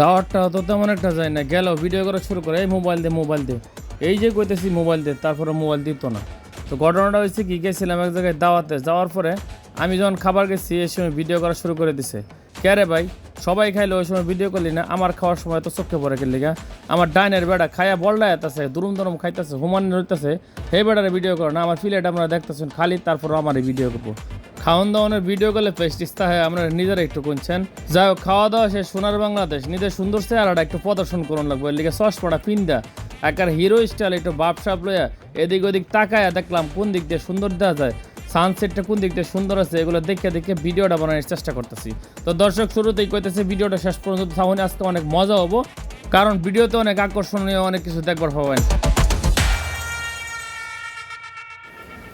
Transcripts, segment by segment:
দাওয়াতটা তো তেমন একটা যায় না। গেল ভিডিও করা শুরু করে, এই মোবাইল দে মোবাইল দে। এই যে কইতেছি মোবাইল দে, তারপরে মোবাইল দিত না। তো ঘটনাটা হয়েছে কি, গেছিলাম এক জায়গায় দাওয়াতে। যাওয়ার পরে আমি যখন খাবার গেছি, এই সময় ভিডিও করা শুরু করে দিছে। কে রে ভাই? সবাই খাইলো, ওই সময় ভিডিও করলি না? আমার খাওয়ার সময় তো চোখে পড়ে গেলি গা। আমার ডাইনের বেড়া খায়া বলডা যেতেছে দুরুম দুরুম খাইতেছে হুমান হইতেছে। হে বেড়ারে ভিডিও করো না, আমার ফিলেট আপনারা দেখতেছেন, খালি তারপর আমার এই ভিডিও করব। খাওয়ান দাওয়ানের ভিডিও করলে প্রেস্টিজটা হয় আপনারা নিজেরা একটু কোনছেন যাই হোক খাওয়া দাওয়া শেষ, সোনার বাংলাদেশ। নিজের সুন্দর চেহারাটা একটু প্রদর্শন করুন লাগবে। এর লিগে সস পড়া পিন্দা, একার হিরো স্টাইল একটু বাপ সাপ লইয়া এদিক ওদিক তাকায়া দেখলাম কোন দিক দিয়ে সুন্দর দেওয়া যায়। সানসেটটা কোন দিক দিয়ে সুন্দর আছে, এগুলো দেখে দেখে ভিডিওটা বানানোর চেষ্টা করতেছি। তো দর্শক, শুরুতেই কইতেছে ভিডিওটা শেষ পর্যন্ত তাহলে আজকে অনেক মজা হব, কারণ ভিডিওতে অনেক আকর্ষণীয়, অনেক কিছু দেখবার পাবেন।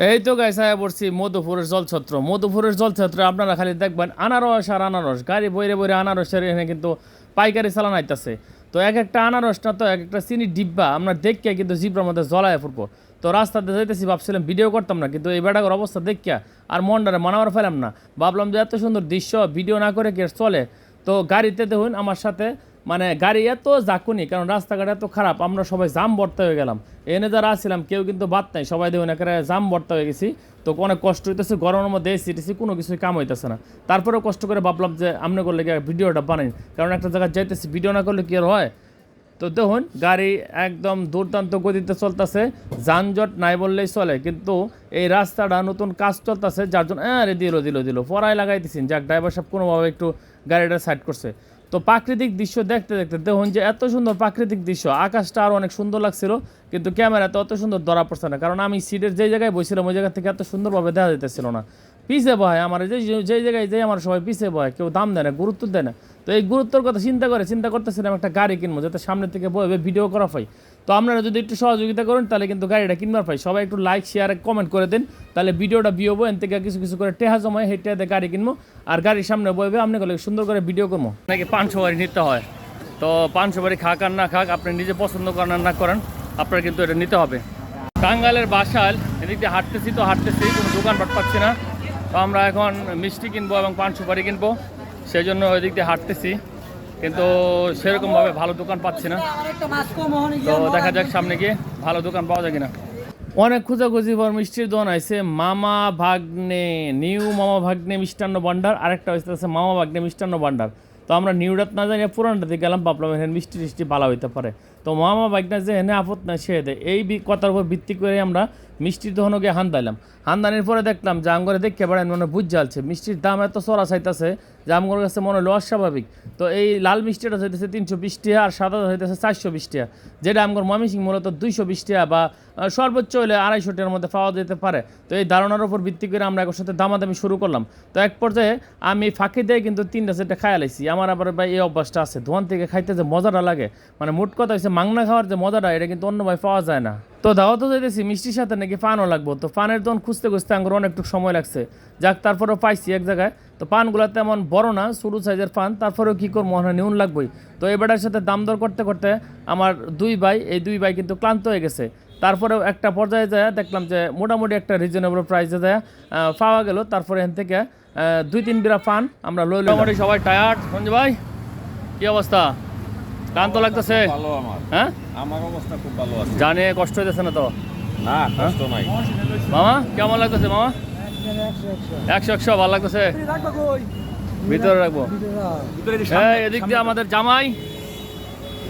এই তো গাইস আয়া পড়ছি মধুপুরের জলছত্র। মধুপুরের জলছত্র আপনারা খালি দেখবেন আনারস আর আনারস। গাড়ি বইরে বইরে আনারসের এখানে কিন্তু পাইকারি চালান আইতাছে। তো এক একটা আনারস না তো এক একটা চিনি ডিব্বা আমরা দেখে কিন্তু জিব্রার মধ্যে জলায় পড়ব তো রাস্তাতে যাইতেছি, ভাবছিলাম ভিডিও করতাম না, কিন্তু এই বেটাগর অবস্থা দেখিয়া আর মনটারে মানাবার ফেলাম না। ভাবলাম যে এত সুন্দর দৃশ্য ভিডিও না করে কি চলে? তো গাড়িতে দেখুন, আমার সাথে মানে গাড়ি এত জাকুনি, কারণ রাস্তাঘাট এত খারাপ, আমরা সবাই জাম বর্তা হয়ে গেলাম। এনে যারা আসছিলাম কেউ কিন্তু বাদ নাই, সবাই দেখুন একেবারে জাম বর্তা হয়ে গেছি। তো অনেক কষ্ট হইতেছে, গরমের মধ্যে এসি টেসি কোনো কিছুই কাম হইতেছে না। তারপরেও কষ্ট করে ভাবলাম যে, আমনে করলে ভিডিওটা বানাই? কারণ একটা জায়গায় যাইতেছি, ভিডিও না করলে কি আর হয়? তো দেখুন, গাড়ি একদম দুর্দান্ত গতিতে চলতেছে, যানজট নাই বললেই চলে, কিন্তু এই রাস্তাটা নতুন কাজ চলতেছে, যার জন্য আরে দিল দিল দিল পরাই লাগাইতেছেন যাক ড্রাইভার সাহেব কোনোভাবে একটু গাড়িটা সাইড করছে। তো প্রাকৃতিক দৃশ্য দেখতে দেখতে দেখুন যে এত সুন্দর প্রাকৃতিক দৃশ্য, আকাশটা আরও অনেক সুন্দর লাগছিল, কিন্তু ক্যামেরাতে অত সুন্দর ধরা পড়ছে না, কারণ আমি সিটের যে জায়গায় বসছিলাম, ওই জায়গা থেকে এত সুন্দরভাবে দেখা যেতেছিল না। পিছে বয় আমার যে যে জায়গায় যে আমার সবাই পিছে বয় কেউ দাম দেয় না, গুরুত্ব দেয় না। তো এই গুরুত্বর কথা চিন্তা করে, চিন্তা করতেছিলাম একটা গাড়ি কিনবো, যাতে সামনে থেকে বয়ে ভিডিও করা পাই তো আপনারা যদি একটু সহযোগিতা করেন, তাহলে কিন্তু গাড়িটা কিনবার পাই। সবাই একটু লাইক শেয়ার কমেন্ট করে দিন। তাহলে ভিডিওটা বিয়েবো এন থেকে কিছু কিছু করে টেহা জমায় হেঁটে গাড়ি কিনবো। আর গাড়ির সামনে বইবে, আপনি গেলে সুন্দর করে ভিডিও করব। নাকি পাঁচশো বাড়ি নিতে হয়? তো পাঁচশো বাড়ি খাক আর না খাক, আপনি নিজে পছন্দ করেন আর না করেন, আপনার কিন্তু এটা নিতে হবে। টাঙ্গালের বাসাল, এদিক দিয়ে হাঁটতেছি তো হাঁটতেছি, কোনো দোকানপাট পাচ্ছি না। তো আমরা এখন মিষ্টি কিনবো এবং পান সুপারি কিনবো, সেই জন্য ওই দিক দিয়ে হাঁটতেছি। কিন্তু সেরকম ভাবে ভালো দোকান পাচ্ছি না। তো দেখা যাক সামনে গিয়ে ভালো দোকান পাওয়া যায় কিনা। অনেক খোঁজাখুঁজি পর মিষ্টির দোকান আছে মামা ভাগ্নে, নিউ মামা ভাগ্নে মিষ্টান্ন ভান্ডার, আরেকটা আছে মামা ভাগ্নে মিষ্টান্ন ভান্ডার। তো আমরা নিউডাত না জানি পুরানটাতে গেলাম, ভাবলাম এখানে মিষ্টি টিষ্টি ভালো হইতে পারে। তো মামা ভাগ্না যে এনে আপত না সে দেয় এই কথার উপর ভিত্তি করে আমরা মিষ্টির দোকানে গিয়ে হান দাইলাম। হান দানির পরে দেখলাম যে আমগরে দেখে বেড়ায় মনে বুঝ জ্বালছে। মিষ্টির দাম এত চড়া চাইতেছে যে আমগর কাছে মনে হলো অস্বাভাবিক তো এই লাল মিষ্টিটা হইতেছে তিনশো বিশ টাকা আর সাদা হইতেছে চারশো বিশ টাকা যেটা আমগর ময়মনসিং মূলত দুইশো বিশ টাকা বা সর্বোচ্চ হলে আড়াইশো টাকার মধ্যে পাওয়া যেতে পারে। তো এই ধারণার উপর ভিত্তি করে আমরা একর সাথে দামাদামি শুরু করলাম। তো এক পর্যায়ে আমি ফাঁকি দিয়ে কিন্তু তিনটা সেটা খাইয়া আমার আবার ভাই এই অভ্যাসটা আছে। ধোয়ান থেকে খাইতে যে মজাটা লাগে। মানে মোট কথা হচ্ছে মাংনা খাওয়ার যে মজাটা, এটা কিন্তু অন্য ভাই পাওয়া যায় না। তো দাওয়া তো যাইতেছি, মিষ্টির সাথে নাকি পানও লাগবো। তো পানের দোকান খুঁজতে খুঁজতে আমার অনেকটুকু সময় লাগছে। যাক, তারপরেও পাইছি এক জায়গায়। তো পানগুলো তেমন বড় না, সরু সাইজের পান। তারপরেও কী করব, মনে নিউন লাগবেই। তো এবারের সাথে দাম দর করতে করতে আমার দুই ভাই, এই দুই ভাই কিন্তু ক্লান্ত হয়ে গেছে। তারপরেও একটা পর্যায়ে যায়, দেখলাম যে মোটামুটি একটা রিজনেবল প্রাইসে যায় পাওয়া গেল। তারপরে এখান থেকে দুই তিন বিরা পান আমরা লই মোটামুটি সবাই টায়ার্ড সঞ্জয় ভাই, কি অবস্থা? ক্লান্ত লাগতেছে। ভালো আমার। হ্যাঁ? আমার অবস্থা খুব ভালো আছে। জানে কষ্ট হইতেছে না তো? না কষ্ট নাই। মামা কেমন লাগতেছে মামা? একশো একশো ভালো লাগতেছে। ভিতরে রাখব। এই এদিক দিয়ে আমাদের জামাই।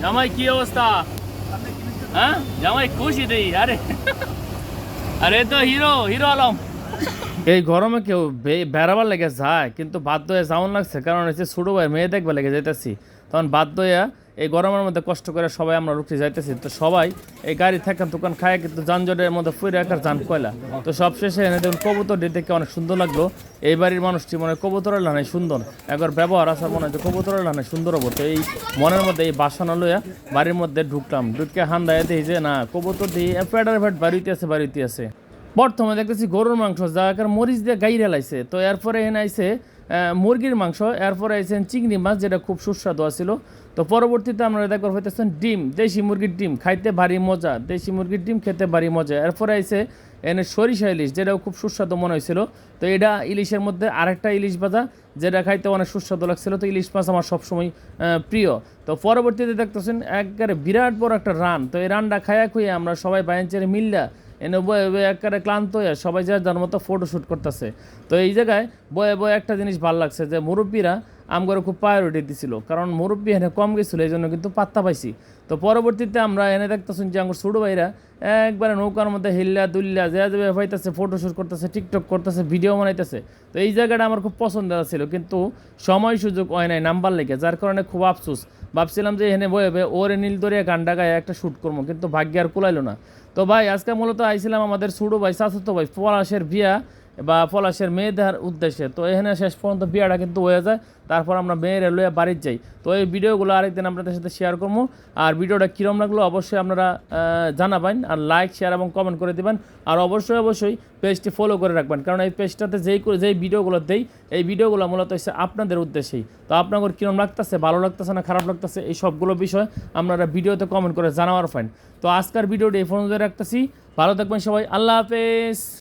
জামাই কি অবস্থা? হ্যাঁ? জামাই খুশি দেই আরে। আরে তো হিরো হিরো আলম। এই গরমে কেউ বেড়াবার লেগে যায় কিন্তু বাধ্য হয়ে যাওয়ান লাগছে কারণ হচ্ছে ছোটো ভাই মেয়ে দেখবে লেগে যাইতেছি। তখন বাধ্য হয়ে এই গরমের মধ্যে কষ্ট করে সবাই আমরা রুখতে যাইতেছি। তো সবাই এই গাড়ি থাকা দোকান খায় কিন্তু যানজটের মধ্যে ফুরে রাখার যান কয়লা। তো সব শেষে এনে দেখুন কবুতর দেখে অনেক সুন্দর লাগল। এই বাড়ির মানুষটি মনে হয় কবুতরের লানায় সুন্দর। একবার ব্যবহার আসার মনে হয় যে কবুতরের লানায় সুন্দর হব। তো এই মনের মধ্যে এই বাসনা লইয়া বাড়ির মধ্যে ঢুকলাম। ঢুকে হান্দায় দেখি যে না কবুতর দিয়ে ফেডার ফেড বাড়িতে আছে বাড়িতে আছে। বর্তমানে দেখতেছি গরুর মাংস যা মরিচ দিয়ে গাই রেলাইছে তো এরপরে এনে আহ, মুরগির মাংস, এরপর আইছেন চিংড়ি মাছ, যেটা খুব সুস্বাদু আছিল। তো পরবর্তীতে আমরা দেখবার হইতেছেন ডিম, দেশি মুরগির ডিম, খাইতে ভারী মজা, দেশি মুরগির ডিম খেতে ভারী মজা। এরপরে আইছে এনে সরিষা ইলিশ, যেটাও খুব সুস্বাদু মনে হয়েছিল তো এটা ইলিশের মধ্যে আরেকটা ইলিশ ভাজা, যেটা খাইতে অনেক সুস্বাদু লাগছিল। তো ইলিশ মাছ আমার সবসময় প্রিয়। তো পরবর্তীতে দেখতেছেন একবারে বিরাট বড় একটা রান। তো এই রানটা খায়া খুঁয়ে আমরা সবাই বাইঞ্চের মিল্লা এনে বয়ে বয়ে একবারে ক্লান্ত হয়ে সবাই যার যার মতো ফটো শ্যুট করতেছে। তো এই জায়গায় বয়ে বয়ে একটা জিনিস ভালো লাগছে যে মুরব্বীরা আমগরে খুব প্রায়োরিটি দিছিল। কারণ মুরব্বী এখানে কম গেছিল এই জন্য কিন্তু পাত্তা পাইছি। তো পরবর্তীতে আমরা এনে দেখতেছেন যে আমার ছোটো ভাইরা একবারে নৌকার মধ্যে হিল্লা দুল্লা যে যে পাইতেছে ফটোশ্যুট করতেছে টিকটক করতেছে ভিডিও বানাইতেছে। তো এই জায়গাটা আমার খুব পছন্দ ছিল কিন্তু সময় সুযোগ হয় নাই নাম্বার লেগে, যার কারণে খুব আফসোস। ভাবছিলাম যে এখানে বয়ে ওরে নীল দরিয়া গান গায়ে একটা শ্যুট করব কিন্তু ভাগ্য আর কুলাইলো না। তো ভাই, আজকে মূলত আইছিলাম আমাদের ছোটো ভাই চাচতো ভাই, পলাশের বিয়া। বা পলাশের মেয়ে দেওয়ার উদ্দেশ্যে। তো এখানে শেষ পর্যন্ত বিয়াটা কিন্তু হয়ে যায়। তারপর আমরা মেয়েরা লইয়া বাড়ির যাই। তো এই ভিডিওগুলো আরেকদিন আপনাদের সাথে শেয়ার করব। আর ভিডিওটা কীরম লাগল অবশ্যই আপনারা জানাবেন। আর লাইক শেয়ার এবং কমেন্ট করে দিবেন। আর অবশ্যই অবশ্যই পেজটি ফলো করে রাখবেন। কারণ এই পেজটাতে যেই যেই ভিডিওগুলো দেই, এই ভিডিওগুলো মূলত হচ্ছে আপনাদের উদ্দেশ্যেই। তো আপনাদের কীরম লাগতেছে, ভালো লাগতেছে না খারাপ লাগতেছে, এই সবগুলো বিষয় আপনারা ভিডিওতে কমেন্ট করে জানাবার ফাইন তো আজকের ভিডিওটি এই ফোন রাখতেছি। ভালো থাকবেন সবাই। আল্লাহ হাফেজ।